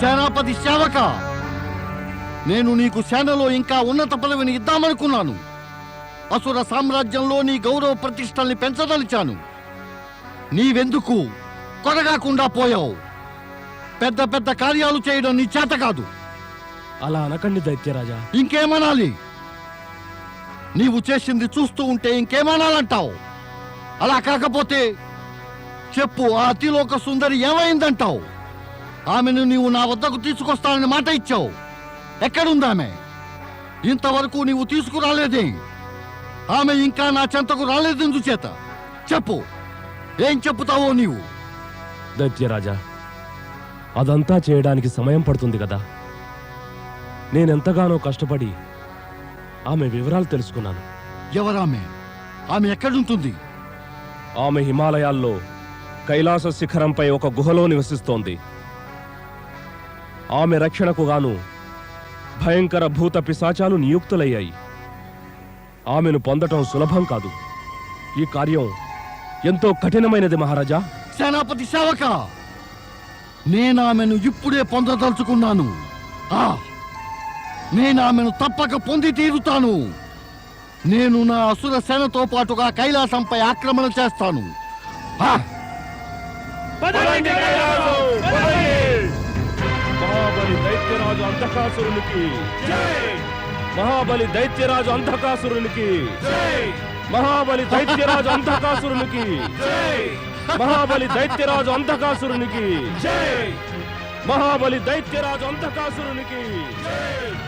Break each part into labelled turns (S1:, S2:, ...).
S1: సేనాపతి సేవక నేను నీకు సేనలో ఇంకా ఉన్నత పదవిని ఇద్దామనుకున్నాను. అసుర సామ్రాజ్యంలో నీ గౌరవ ప్రతిష్టల్ని పెంచదలిచాను. నీవెందుకు కొరగాకుండా పోయావు? పెద్ద పెద్ద కార్యాలు చేయడం నీ చేత కాదు.
S2: అలా అనకండి దైత్యరాజా.
S1: ఇంకేమనాలి? నీవు చేసింది చూస్తూ ఉంటే ఇంకేమనాలంటావు? అలా కాకపోతే చెప్పు ఆ అతిలోక సుందరి ఏమైందంటావు? ఆమెను నీవు నా వద్దకు తీసుకొస్తానని మాట ఇచ్చావు. ఎక్కడుందామె ఇంతవరకు నీవు తీసుకురాలేదే. ఆమె ఇంకా నా చెంతకు రాలేదెందు చేత చెప్పు. ఏం చెప్పుతావో నీవు?
S2: దైత్యరాజా అదంతా చేయడానికి సమయం పడుతుంది కదా. నేనెంతగానో కష్టపడి ఆమె వివరాలు తెలుసుకున్నాను.
S1: ఎవరామె? ఆమె ఎక్కడుంటుంది?
S2: ఆమె హిమాలయాల్లో కైలాస శిఖరంపై ఒక గుహలో నివసిస్తోంది. ఆమె రక్షణకు గాను భయంకర భూత పిశాచాలు నియుక్తులయ్యాయి. ఆమెను పొందటం సులభం కాదు. ఈ కార్యం ఎంతో కఠినమైనది మహారాజా.
S1: సేనాపతి సేవక నేనామెను ఇప్పుడే పొందదలుచుకున్నాను. ఆ నేనామెను తప్పక పొంది తీరుతాను. నేను నా అసుర సేనతో పాటుగా కైలాసంపై ఆక్రమణ చేస్తాను. ఆ!
S2: మహాబలి దైత్యరాజు అంధకాసురునికి మహాబలి దైత్యరాజు అంధకాసురునికి మహాబలి దైత్యరాజు అంధకాసురునికి మహాబలి దైత్యరాజు అంధకాసురునికి మహాబలి దైత్యరాజు అంధకాసురునికి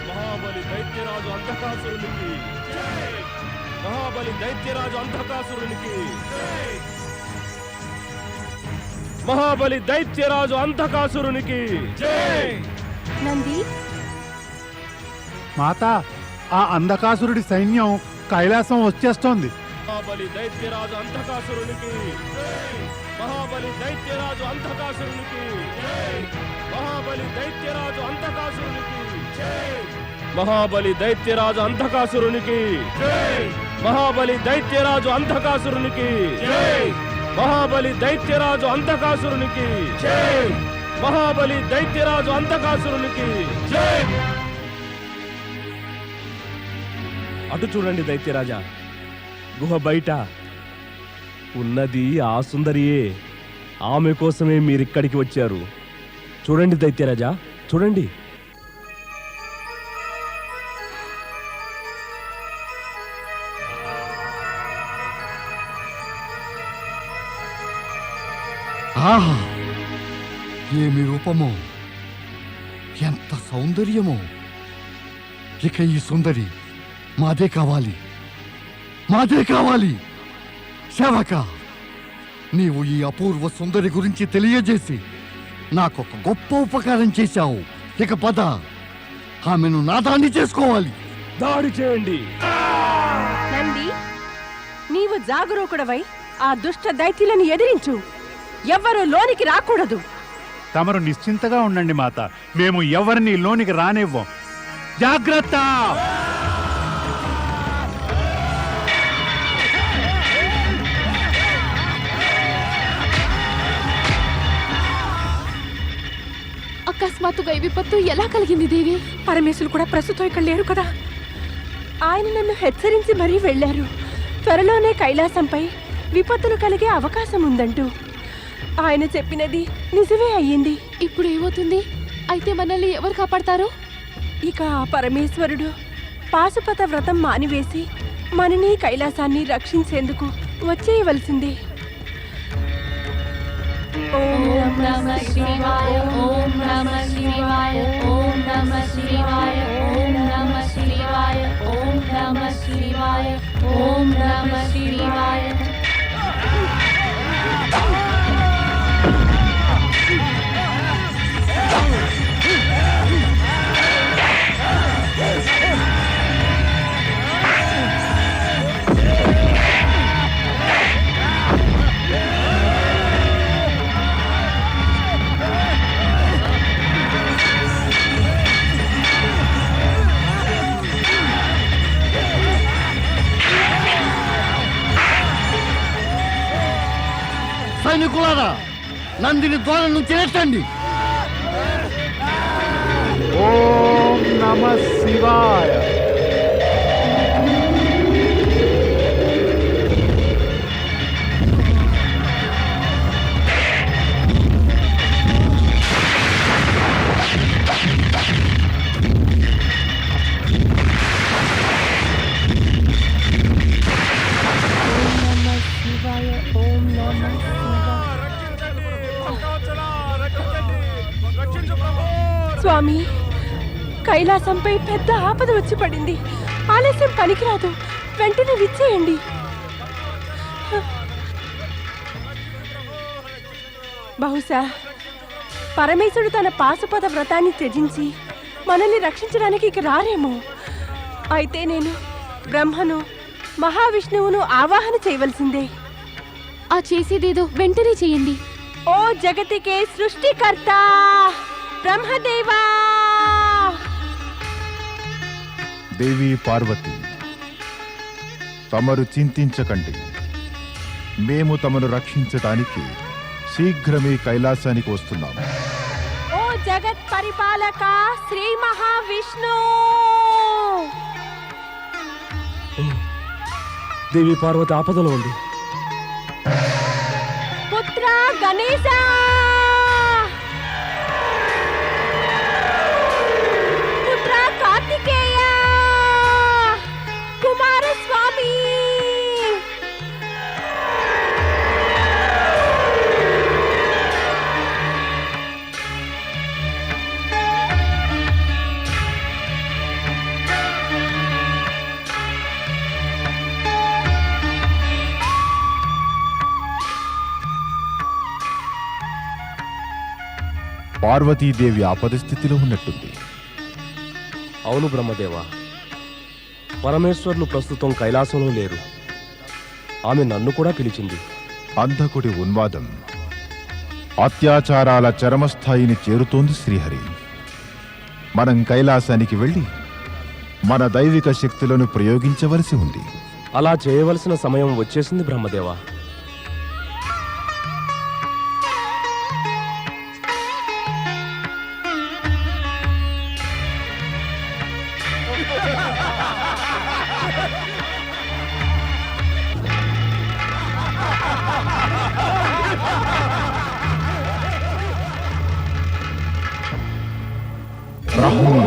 S2: మహాబలి దైత్యరాజు అంధకాసురునికి మహాబలి దైత్యరాజు అంధకాసురునికి మహాబలి దైత్యరాజు అంధకాసురునికి
S3: నంది?
S4: మాత ఆ అంధకాసురుడి సైన్యం కైలాసం వచ్చేస్తోంది.
S2: మహాబలి దైత్యరాజు అంధకాసురునికి. మహాబలి దైత్యరాజు అంధకాసురునికి. మహాబలి దైత్యరాజు అంధకాసురునికి. మహాబలి దైత్యరాజు అంధకాసురునికి. మహాబలి దైత్యరాజు అంధకాసురునికి. మహాబలి దైత్యరాజు అంధకాసురునికి. మహాబలి దైత్యరాజు అంతకాసురునికి అటు చూడండి దైత్యరాజా గుహ బయట ఉన్నది ఆ సుందరియే. ఆమె కోసమే మీరిక్కడికి వచ్చారు. చూడండి దైత్యరాజా చూడండి.
S1: ఆహా! ఏమి రూపమో? ఎంత సౌందర్యమో? ఇక ఈ సుందరి మాదే కావాలి. మాదే కావాలి. సేవక నీవు ఈ అపూర్వ సుందరి గురించి తెలియజేసి నాకొక గొప్ప ఉపకారం చేశావు. ఇక పద. ఆమెను నాదాన్ని చేసుకోవాలి.
S2: దాడి చేయండి.
S3: నంది నీవు జాగరూకుడవై ఆ దుష్ట దైత్యులను ఎదిరించు. ఎవ్వరూ లోనికి రాకూడదు.
S4: తమరు నిశ్చింతగా ఉండండి మాత. మేము ఎవరిని లోనికి రానివ్వం. జాగ్రత్త!
S5: అకస్మాత్తుగా ఈ విపత్తు ఎలా కలిగింది దేవి?
S3: పరమేశులు కూడా ప్రస్తుతం ఇక్కడ లేరు కదా. ఆయన నన్ను హెచ్చరించి మరీ వెళ్ళారు. త్వరలోనే కైలాసంపై విపత్తులు కలిగే అవకాశం ఉందంటూ. ఆయన చెప్పినది నిజమే అయ్యింది.
S5: ఇప్పుడు ఏమవుతుంది? అయితే మనల్ని ఎవరు కాపాడతారు?
S3: ఇక ఆ పరమేశ్వరుడు పాశుపత వ్రతం మానివేసి మనని కైలాసాన్ని రక్షించేందుకు వచ్చేయవలసిందే. ఓం
S5: ఓం నమ శివాయ ఓం నమ శివాయ ఓం నమ శివాయ ఓం నమ శివాయ ఓం నమ శివాయ ఓం నమ శివాయ.
S1: సైనికులారా నందిని ద్వారం నుంచి
S3: ఎట్టండి ఓం నమ శివాయ. స్వామి. కైలాసంపై పెద్ద ఆపద వచ్చి పడింది. ఆలస్యం పనికిరాదు. వెంటనే విచ్చేయండి. బహుశా పరమేశుడు తన పాశుపద వ్రతాన్ని త్యజించి మనల్ని రక్షించడానికి ఇక రారేమో. అయితే నేను బ్రహ్మను మహావిష్ణువును ఆవాహన చేయవలసిందే.
S5: ఆ చేసేదేదో వెంటనే చేయండి.
S3: ఓ జగతికే సృష్టికర్త! బ్రహ్మదేవా!
S6: దేవి పార్వతి తమరు చింతించకండి. మేము తమను రక్షించటానికి శీఘ్రమే కైలాసానికి వస్తున్నాము
S3: ఓ జగత్ పరిపాలక శ్రీ మహావిష్ణు!
S2: దేవి పార్వతి ఆపదలో ఉంది.
S3: పుత్ర గణేశ!
S6: పార్వతీదేవి ఆపదస్థితిలో ఉన్నట్టుంది.
S2: అవును బ్రహ్మదేవ. పరమేశ్వర్లు ప్రస్తుతం కైలాసంలో లేరు. ఆమె నన్ను కూడా పిలిచింది.
S6: అంధకుడి ఉన్మాదం అత్యాచారాల చరమస్థాయిని చేరుతోంది శ్రీహరి. మనం కైలాసానికి వెళ్ళి మన దైవిక శక్తులను ప్రయోగించవలసి ఉంది.
S2: అలా చేయవలసిన సమయం వచ్చేసింది బ్రహ్మదేవ.
S6: ब्राह्मण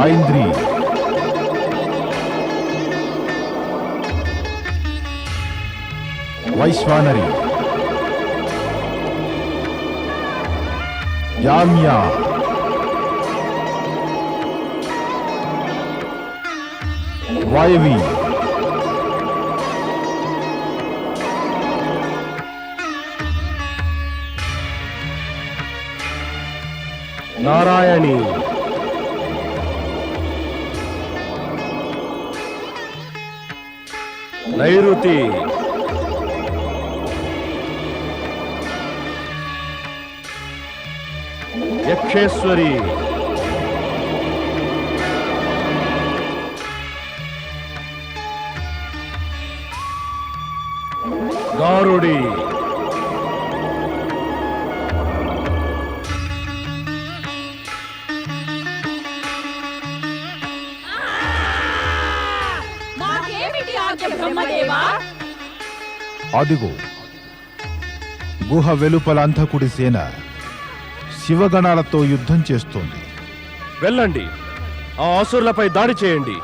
S6: आइंद्री वैश्वानरी याम्या वायवी
S2: నారాయణి. నైరుతి. యక్షేశ్వరి. గారుడి.
S6: అదిగో గుహ వెలుపల అంధకుడి సేన శివగణాలతో యుద్ధం చేస్తోంది.
S2: వెళ్ళండి. ఆ అసురులపై దాడి చేయండి.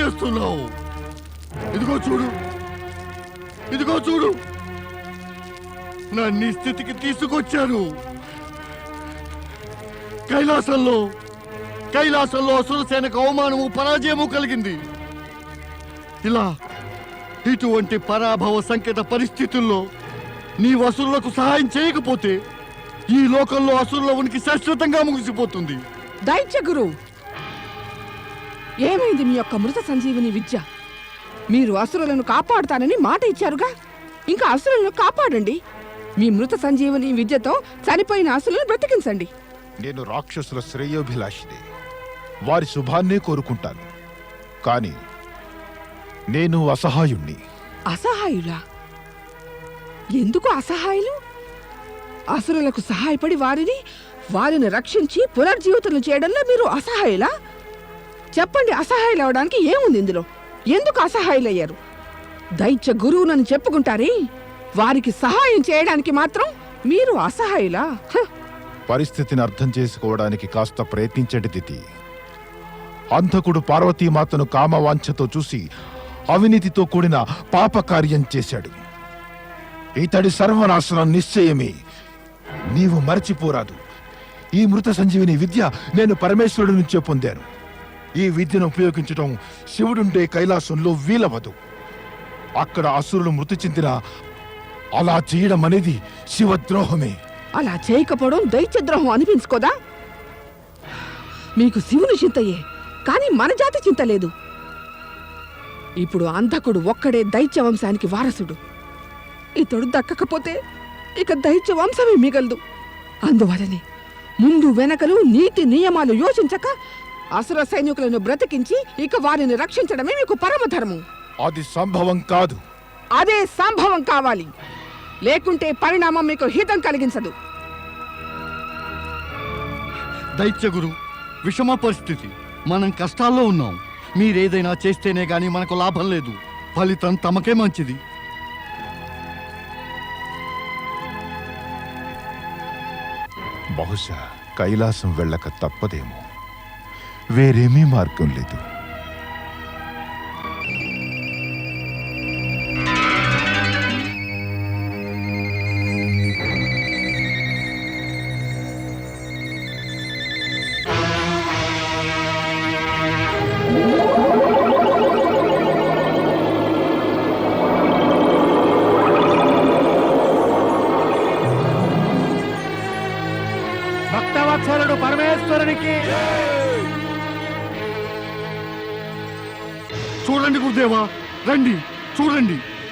S1: చేస్తున్నావు? ఇదిగో చూడు. ఇదిగో చూడు. నన్ను స్థితికి తీసుకొచ్చారు. కైలాసంలో కైలాసంలో అసురసేనకు అవమానము పరాజయము కలిగింది. ఇలా ఇటువంటి పరాభవ సంకేత పరిస్థితుల్లో నీ వసూళ్ళకు సహాయం చేయకపోతే ఈ లోకంలో అసురుల ఉనికి శాశ్వతంగా ముగిసిపోతుంది.
S7: దైత్య గురు ఏమైంది మీ యొక్క మృత సంజీవిని విద్య? మీరు అసురులను కాపాడుతానని మాట ఇచ్చారుగా? ఇంకా అసురులను కాపాడండి. మీ మృత సంజీవిని విద్యతో చనిపోయిన అసురులను బ్రతికించండి.
S6: నేను రాక్షసుల శ్రేయోభిలాషిని. వారి శుభాన్నే కోరుకుంటాను. కాని నేను అసహాయుణ్ణి.
S7: అసహాయులా? ఎందుకు అసహాయులు? అసురులకు సహాయపడి వారిని వారిని రక్షించి పునర్జీవితం చేయడంలో మీరు అసహాయులా? చెప్పండి అసహాయులు అవడానికి ఏముంది ఇందులో? ఎందుకు అసహాయులయ్యారు? దైత్య గురువునని చెప్పుకుంటారే? వారికి సహాయం చేయడానికి మాత్రం మీరు అసహాయులా? హ!
S6: పరిస్థితిని అర్థం చేసుకోవడానికి కాస్త ప్రయత్నించండి దితి అంధకుడు పార్వతీమాతను కామవాంఛతో చూసి అవినీతితో కూడిన పాపకార్యం చేశాడు. ఇతడి సర్వనాశనం నిశ్చయమే. నీవు మరచిపోరాదు. ఈ మృత సంజీవిని విద్య నేను పరమేశ్వరుడి నుంచే పొందాను. ఈ విద్యను ఉపయోగించడం శివుడుండే కైలాసంలో వీలవదు. అక్కడ అసురులు మృతి చెందిన అలా చేయడం అనేది శివద్రోహమే.
S7: అలా చేయకపోవడం దైత్యద్రోహం అనిపించుకోదా? మీకు శివుని చింతయే కానీ మన జాతి చింత లేదు. ఇప్పుడు అంధకుడు ఒక్కడే దైత్య వంశానికి వారసుడు. ఇతడు దక్కకపోతే ఇక దైత్య వంశమే మిగలదు. అందువలనే ముందు వెనకలు నీతి నియమాలు యోచించక అసుర సైనికులను బ్రతికించి ఇక వారిని రక్షించడమే మీకు పరమధర్మం.
S6: అది సంభవం కాదు.
S7: అదే సంభవం కావాలి. లేకుంటే పరిణామం మీకు హితం కలిగించదు.
S1: దైత్య గురు విషమ పరిస్థితి. మనం కష్టాల్లో ఉన్నాం. మీరేదైనా చేస్తేనే గాని మనకు లాభం లేదు. ఫలితం తమకే మంచిది.
S6: బహుశా కైలాసం వెళ్ళక తప్పదేమో. వేరేమీ మార్గం లేదు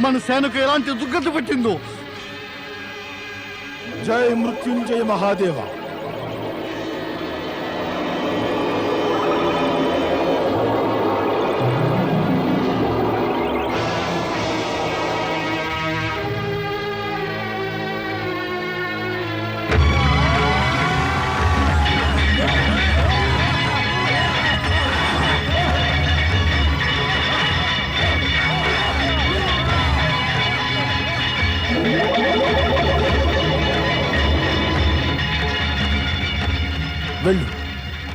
S1: మన సేనకు ఎలాంటి దుర్గతి పట్టిందో.
S6: జయ మృత్యుంజయ మహాదేవ.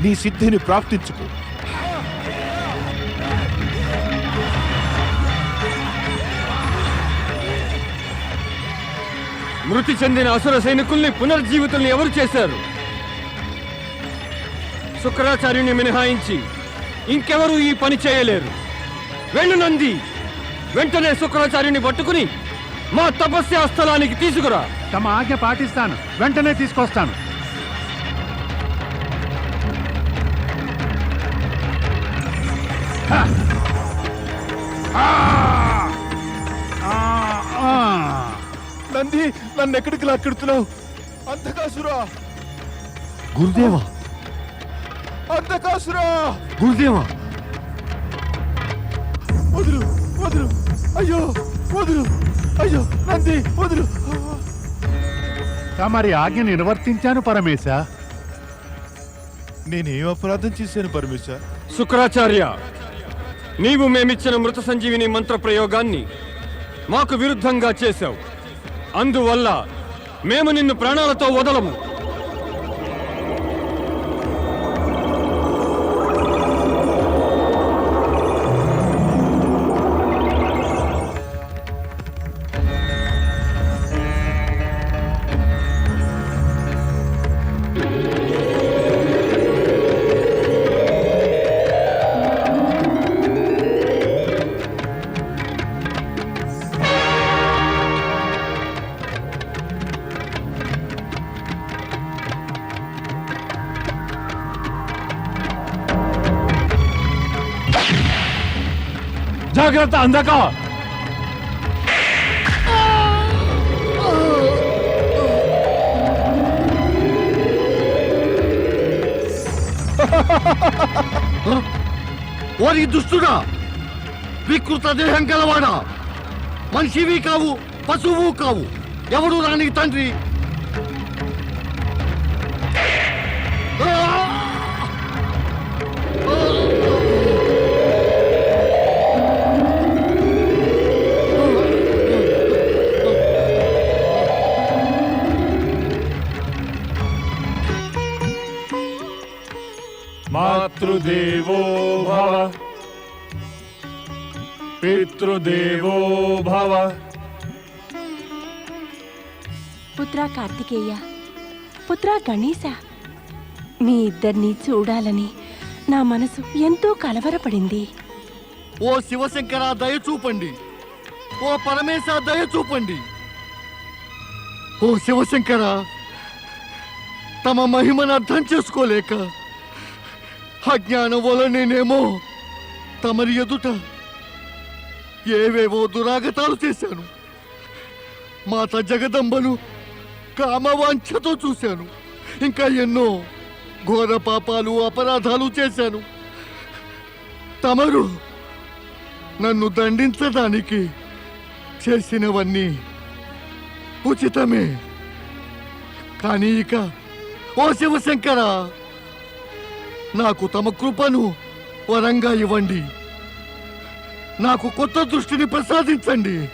S6: నీ సిద్ధిని ప్రాప్తించుకో.
S2: మృతి చెందిన అసుర సైనికుల్ని పునర్జీవితుల్ని ఎవరు చేశారు? శుక్రాచార్యుని మినహాయించి ఇంకెవరూ ఈ పని చేయలేరు. వెళ్ళు నంది వెంటనే శుక్రాచార్యుని పట్టుకుని మా తపస్యా స్థలానికి తీసుకురా.
S4: తమ ఆజ్ఞ పాటిస్తాను. వెంటనే తీసుకొస్తాను.
S6: నంది నన్ను ఎక్కడికి లాక్కెడుతున్నావు? అంధకాసురా.
S1: గురుదేవా.
S6: అంధకాసురా.
S1: గురుదేవా.
S6: వదులు వదులు. అయ్యో వదులు. అయ్యో నంది వదులు.
S4: తమరి ఆజ్ఞ నిర్వర్తించాను పరమేశ.
S6: నేనేం అపరాధం చేశాను పరమేశ?
S2: శుక్రాచార్య నీవు మేమిచ్చిన మృత సంజీవిని మంత్ర ప్రయోగాన్ని మాకు విరుద్ధంగా చేశావు. అందువల్ల మేము నిన్ను ప్రాణాలతో వదలము. జాగ్రత్త అందక.
S1: ఓరి దుష్టుడా వికృత దేహం గలవాడా? మనిషివి కావు పశువు కావు. ఎవడు రానికి తండ్రి
S2: మాతృదేవో భవ పితృదేవో భవ
S3: పుత్ర కార్తికేయ పుత్ర గణేశ మీ ఇద్దరిని చూడాలని నా మనసు ఎంతో కలవరపడింది.
S1: ఓ శివశంకర దయ చూపండి. ఓ పరమేశ దయ చూపండి. ఓ శివశంకర తమ మహిమను అర్థం చేసుకోలేక అజ్ఞానం వల్ల నేనేమో తమరి ఎదుట ఏవేవో దురాగతాలు చేశాను. మాత జగదంబను కామవాంఛతో చూశాను. ఇంకా ఎన్నో ఘోర పాపాలు అపరాధాలు చేశాను. తమరు నన్ను దండించడానికి చేసినవన్నీ ఉచితమే. కానీ ఇక ఓ శివశంకరా నాకు తమ కృపను వరంగా ఇవ్వండి. నాకు కొత్త దృష్టిని ప్రసాదించండి.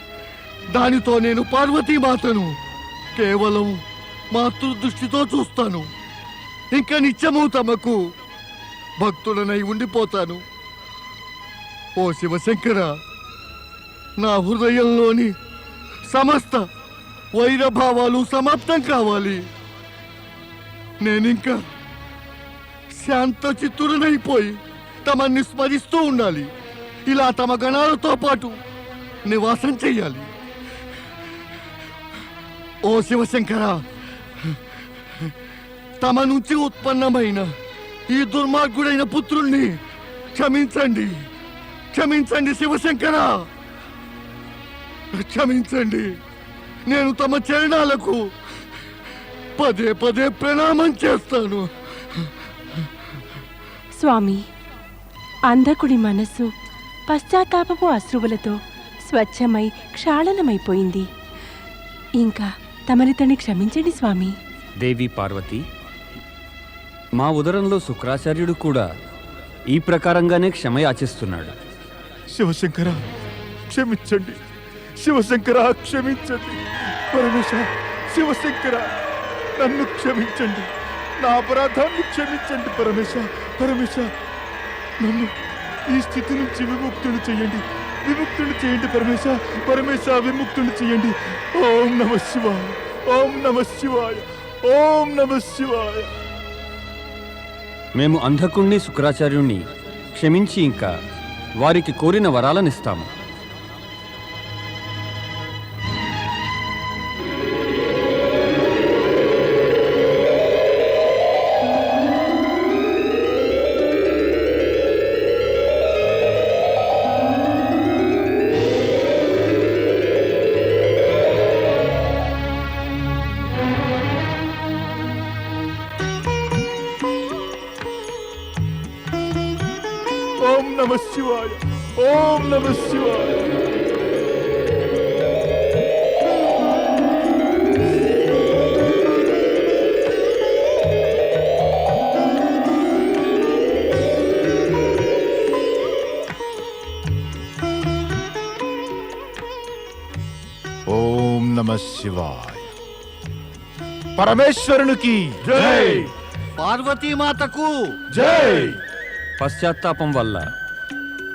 S1: దానితో నేను పార్వతీ మాతను కేవలం మాతృ దృష్టితో చూస్తాను. ఇంకా నిత్యము తమకు భక్తుడనై ఉండిపోతాను. ఓ శివశంకర నా హృదయంలోని సమస్త వైరభావాలు సమాప్తం కావాలి. నేనింకా శాంత చిత్తురునైపోయి తమన్ని స్మరిస్తూ ఉండాలి. ఇలా తమ గణాలతో పాటు నివాసం చెయ్యాలి. ఓ శివశంకర తమ నుంచి ఉత్పన్నమైన ఈ దుర్మార్గుడైన పుత్రుణ్ణి క్షమించండి. క్షమించండి శివశంకర. క్షమించండి. నేను తమ చరణాలకు పదే పదే ప్రణామం చేస్తాను.
S3: స్వామి. అంధకుడి మనస్సు పశ్చాత్తాపపు అశ్రువులతో స్వచ్ఛమై క్షాళనమైపోయింది. ఇంకా తమరితని క్షమించండి స్వామి.
S8: దేవి పార్వతి మా ఉదరంలో శుక్రాచార్యుడు కూడా ఈ ప్రకారంగానే క్షమ యాచిస్తున్నాడు.
S6: శివశంకర క్షమించండి. శివశంకర క్షమించండి. పరమేశ శివశంకర నన్ను క్షమించండి. నా అపరాధాన్ని క్షమించండి పరమేశ పరమేశ నన్ను ఈ స్థితి నుంచి విముక్తులు చేయండి. విముక్తులు చేయండి పరమేశ పరమేశ విముక్తులు చేయండి. ఓం నమ శివాయ. ఓం నమ శివాయ. ఓం నమ శివాయ.
S8: మేము అంధకుణ్ణి శుక్రాచార్యుణ్ణి క్షమించి ఇంకా వారికి కోరిన వరాలనిస్తాము.
S6: శివాయ. పరమేశ్వరునికి జై.
S1: పార్వతీమాతకు
S6: జై.
S8: పశ్చాత్తాపం వల్ల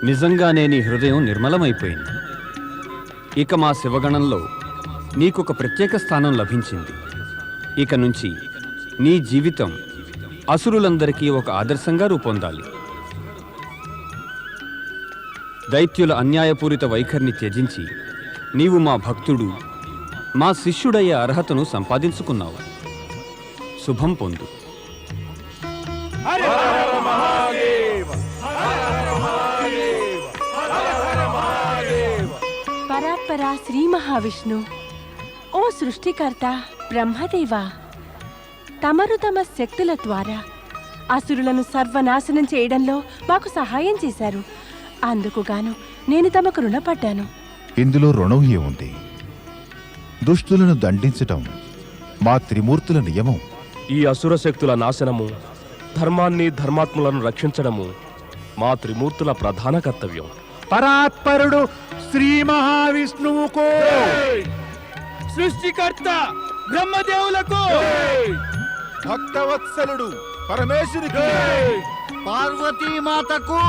S8: నిజంగానే నీ హృదయం నిర్మలమైపోయింది. ఇక మా శివగణంలో నీకొక ప్రత్యేక స్థానం లభించింది. ఇక నుంచి నీ జీవితం అసురులందరికీ ఒక ఆదర్శంగా రూపొందాలి. దైత్యుల అన్యాయపూరిత వైఖరిని త్యజించి నీవు మా భక్తుడు మా శిష్యుడయ్యే అర్హతను సంపాదించుకున్నావు. శుభం పొందు.
S6: హర హర మహాదేవ హర హర మహాదేవ హర హర మహాదేవ
S3: పరాత్పర శ్రీ మహావిష్ణు. ఓ సృష్టికర్త బ్రహ్మదేవ తమరు తమ శక్తుల ద్వారా అసురులను సర్వనాశనం చేయడంలో మాకు సహాయం చేశారు. అందుకుగాను నేను తమకు రుణపడ్డాను.
S6: ఇందులో రుణం ఏముంది? దుష్టులను దండించటం మా త్రిమూర్తుల నియమం.
S2: ఈ అసుర శక్తుల నాశనము ధర్మాన్ని ధర్మాత్ములను రక్షించడము మా త్రిమూర్తుల ప్రధాన కర్తవ్యం.
S4: పరాత్పరుడు శ్రీ మహావిష్ణువుకు
S2: సృష్టికర్త బ్రహ్మదేవులకు
S6: భక్తవత్సలుడు పరమేశ్వరికి
S1: పార్వతీమాతకు